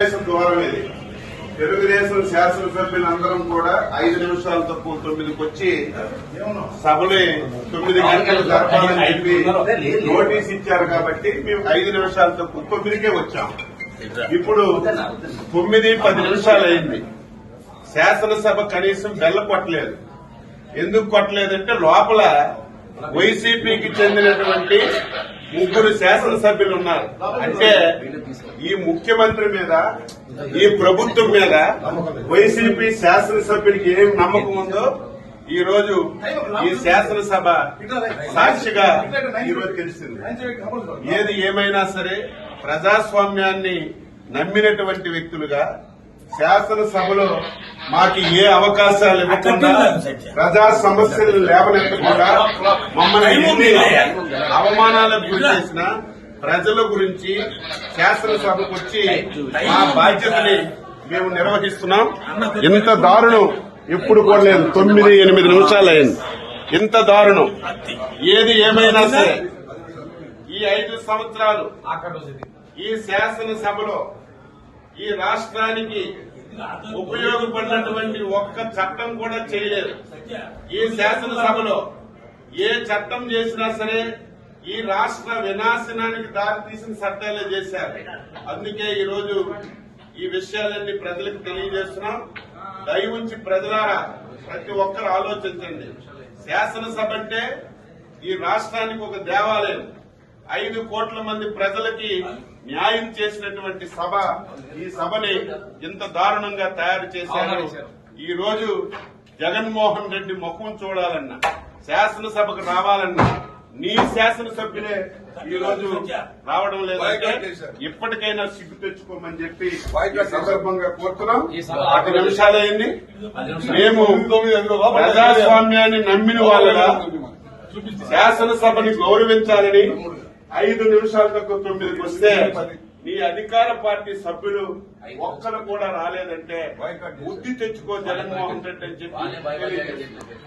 తెలుగుదేశం ద్వారం ఇది. తెలుగుదేశం శాసనసభ్యులందరం కూడా ఐదు నిమిషాల తక్కువ తొమ్మిదికి వచ్చి సభని తొమ్మిది గంటలు జరపాలని చెప్పి నోటీస్ ఇచ్చారు కాబట్టి మేము ఐదు నిమిషాల తక్కువ తొమ్మిదికే వచ్చాం. ఇప్పుడు తొమ్మిది పది నిమిషాలు అయింది శాసనసభ కనీసం బెల్ల కొట్టలేదు. ఎందుకు కొట్టలేదంటే లోపల వైసీపీకి చెందినటువంటి ముగ్గురు శాసనసభ్యులు ఉన్నారు. అంటే ఈ ముఖ్యమంత్రి మీద ఈ ప్రభుత్వం మీద వైసీపీ శాసనసభ్యులకి ఏం నమ్మకం ఉందో ఈ రోజు ఈ శాసనసభ సాక్షిగా తెలిసింది. ఏది ఏమైనా సరే ప్రజాస్వామ్యాన్ని నమ్మినటువంటి వ్యక్తులుగా శాసనసభలో మాకు ఏ అవకాశాలు ఇవ్వకుండా ప్రజా సమస్యలు లేవనెత్తకుండా మమ్మల్ని అవమానాలకు గురి చేసిన ప్రజల గురించి శాసనసభకు వచ్చి మా బాధ్యతని మేము నిర్వహిస్తున్నాం. ఇంత దారుణం. ఎప్పుడు కూడా లేదు తొమ్మిది ఎనిమిది నిమిషాలు అయింది. ఇంత దారుణం. ఏది ఏమైనా సరే. ఈ ఐదు సంవత్సరాలు ఈ శాసనసభలో ఈ రాష్ట్రానికి ఉపయోగపడినటువంటి ఒక్క చట్టం కూడా చేయలేదు. ఈ శాసనసభలో ఏ చట్టం చేసినా సరే ఈ రాష్ట్ర వినాశనానికి దారితీసిన చట్టాలే చేశారు. అందుకే ఈ రోజు ఈ విషయాలన్నీ ప్రజలకు తెలియజేస్తున్నాం. దయ ఉంచి ప్రజలారా ప్రతి ఒక్కరు ఆలోచించండి. శాసనసభ అంటే ఈ రాష్ట్రానికి ఒక దేవాలయం. ఐదు కోట్ల మంది ప్రజలకి న్యాయం చేసినటువంటి సభ ఈ సభని ఇంత దారుణంగా తయారు చేశారు. ఈ రోజు జగన్మోహన్ రెడ్డి ముఖం చూడాలన్నా శాసనసభకు రావాలన్నా నీ శాసనసభ్యులే ఈ రోజు రావడం లేదంటే ఇప్పటికైనా సిగ్గు తెచ్చుకోమని చెప్పి సందర్భంగా కోరుతున్నాం. పది నిమిషాలైంది మేము ప్రజాస్వామ్యాన్ని నమ్మిన వాళ్ళగా శాసనసభని గౌరవించాలని ఐదు నిమిషాల తక్కువ తొమ్మిదికి వస్తే నీ అధికార పార్టీ సభ్యులు ఒక్కరు కూడా రాలేదంటే బుద్ధి తెచ్చుకో జగన్మోహన్ రెడ్డి అని చెప్పి.